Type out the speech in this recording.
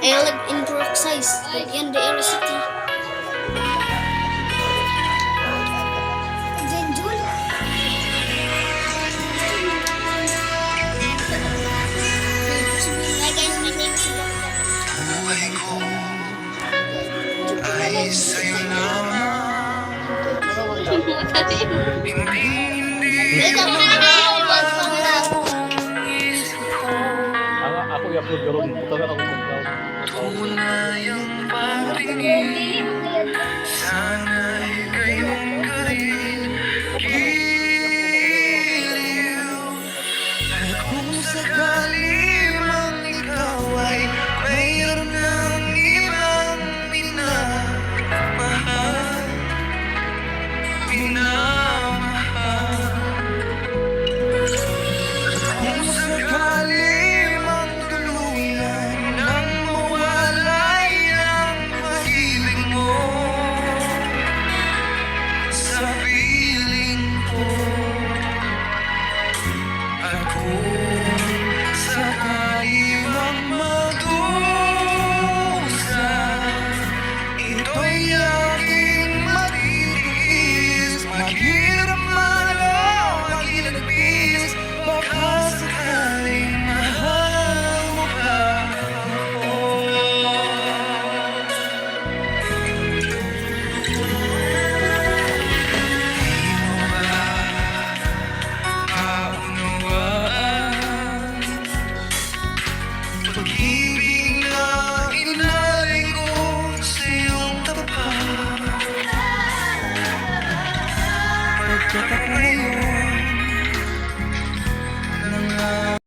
I live in Brook Size, in the Air City. Genjul. Hi guys, my name is Ilona. Una yung pagtingin Sana ika'y mungkarin Giliw. At kung sakali mang ikaw ay Mayroon ibang minamahal. Minamahal.